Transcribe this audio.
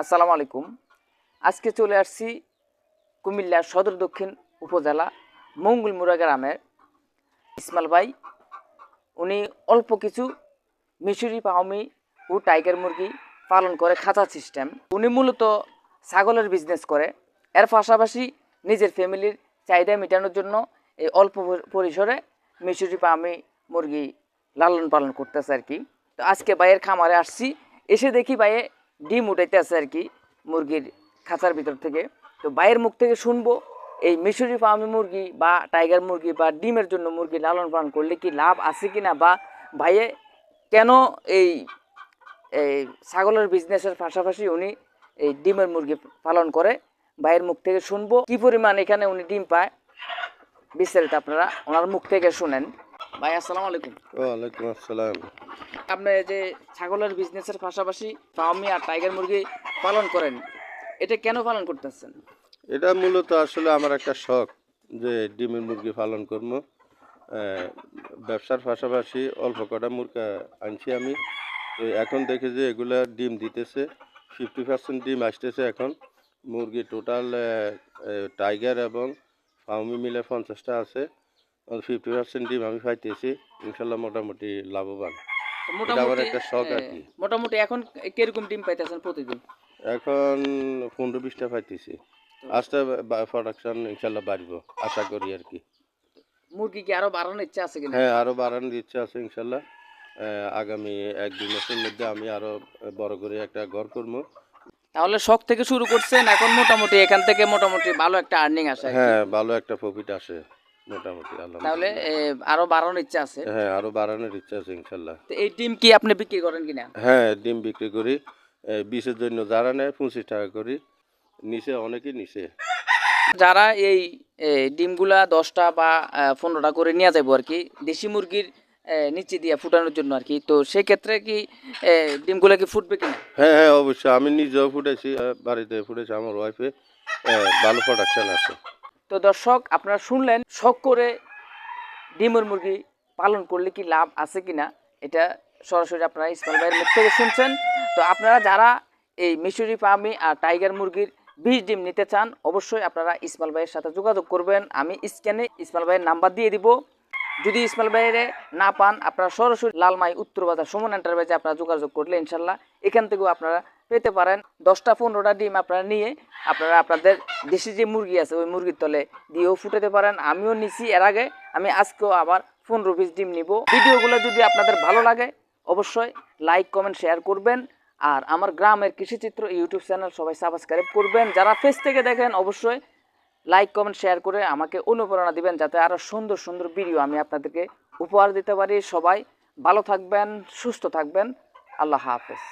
আসসালামু আলাইকুম। আজকে চলে আসছি কুমিল্লা সদর দক্ষিণ উপজেলা মঙ্গলমুড়া গ্রামের ইসমাল ভাই। উনি অল্প কিছু মিশরি পাহমি ও টাইগার মুরগি পালন করে খাঁচা সিস্টেম। উনি মূলত ছাগলের বিজনেস করে। এর পাশাপাশি নিজের ফ্যামিলির চাহিদা মেটানোর জন্য এই অল্প পরিসরে মিশরি পাহমি মুরগি লালন পালন করতেছে আর কি। তো আজকে ভাইয়ের খামারে আসছি। এসে দেখি ভাইয়ে ডিম উঠাইতে আছে আর কি মুরগির খাঁচার ভিতর থেকে। তো ভাইয়ের মুখ থেকে শুনব, এই মিশরি ফার্মে মুরগি বা টাইগার মুরগি বা ডিমের জন্য মুরগি লালন পালন করলে কি লাভ আছে কি না বা ভাইয়ে কেন এই এই ছাগলের বিজনেসের পাশাপাশি উনি এই ডিমের মুরগি পালন করে? ভাইয়ের মুখ থেকে শুনব, কি পরিমাণ এখানে উনি ডিম পায়? বিস্তারিত আপনারা ওনার মুখ থেকে শুনেন। ভাই আসসালামু আলাইকুম। ওয়ালাইকুম আসসালাম। আপনি যে ছাগলের বিজনেসের পাশাপাশি ফার্মি আর টাইগার মুরগি পালন করেন এটা কেন পালন করতেছেন? এটা মূলত আসলে আমার একটা শখ যে ডিমের মুরগি পালন করব। ব্যবসার পাশাপাশি অল্প কটা মুরগা আনছি আমি। তো এখন দেখি যে এগুলা ডিম দিতেছে ফিফটি পার্সেন্ট ডিম আসতেছে এখন। মুরগি টোটাল টাইগার এবং ফাউমি মিলে পঞ্চাশটা আছে। ফিফটি পার্সেন্ট ডিম আমি পাইতেছি ইনশাল্লাহ মোটামুটি লাভবান। আমার মোটামুটি একটা শখ আর কি। মোটামুটি এখন কীরকম ডিম পাইতেছেন প্রতিদিন? এখন পনেরো বিশটা পাইতেছি আস্তে প্রোডাকশন ইনশাল্লাহ বাড়বো আশা করি আর কি। মুরগি কি আরও বাড়ানোর ইচ্ছা আছে কিনা? হ্যাঁ আরও বাড়ানোর ইচ্ছা আছে ইনশাল্লাহ। আগামী এক দুই মাসের মধ্যে আমি আরও বড় করে একটা ঘর করব। তাহলে শখ থেকে শুরু করছেন এখন মোটামুটি এখান থেকে মোটামুটি ভালো একটা আর্নিং আসে হ্যাঁ ভালো একটা প্রফিট আসে। মোটামুটি তাহলে আরও বাড়ানোর ইচ্ছা আছে? হ্যাঁ আরও বাড়ানোর ইচ্ছা আছে ইনশাল্লাহ। তো এই ডিম কি আপনি বিক্রি করেন কিনা? হ্যাঁ ডিম বিক্রি করি। বিষের জন্য যারা নেয় পঁচিশ টাকা করি। নিচে নিচে যারা এই ডিমগুলা দশটা বা পনেরোটা করে নিয়ে যাব আর কি দেশি মুরগির নিচে দিয়ে ফুটানোর জন্য আর কি তো সেক্ষেত্রে কি ডিমগুলা কি ফুটবে কিনা? হ্যাঁ হ্যাঁ অবশ্যই। আমি নিজেও ফুটেছি বাড়িতে ফুটেছি আমার ওয়াইফে ভালো প্রোডাকশন আছে। তো দর্শক, আপনারা শুনলেন, শখ করে ডিমের মুরগি পালন করলে কি লাভ আছে কিনা? এটা সরাসরি আপনারা ইসমাইল ভাইয়ের মুখ থেকে শুনছেন। তো আপনারা যারা এই মিশরি ফার্মি আর টাইগার মুরগির বীজ ডিম নিতে চান, অবশ্যই আপনারা ইসমাইল ভাইয়ের সাথে যোগাযোগ করবেন। আমি স্ক্যানে ইসমাইল ভাইয়ের নাম্বার দিয়ে দিব। যদি ইসমাইল ভাইয়ের না পান, আপনারা সরাসরি লালমাই উত্তর বাজার সুমন এন্টারপ্রাইজে আপনারা যোগাযোগ করলে ইনশাল্লাহ এখান থেকেও আপনারা পেতে পারেন। দশটা, পনেরোটা ডিম আপনারা নিয়ে আপনারা আপনাদের দেশি যে মুরগি আছে, ওই মুরগির তলে দিয়েও ফুটাতে পারেন। আমিও নিছি এর আগে। আমি আজকেও আবার পনেরো পিস ডিম নিব। ভিডিওগুলো যদি আপনাদের ভালো লাগে, অবশ্যই লাইক কমেন্ট শেয়ার করবেন। আর আমার গ্রামের কৃষিচিত্র ইউটিউব চ্যানেল সবাই সাবস্ক্রাইব করবেন। যারা ফেস থেকে দেখেন, অবশ্যই লাইক কমেন্ট শেয়ার করে আমাকে অনুপ্রেরণা দিবেন, যাতে আরও সুন্দর সুন্দর ভিডিও আমি আপনাদেরকে উপহার দিতে পারি। সবাই ভালো থাকবেন, সুস্থ থাকবেন। আল্লাহ হাফেজ।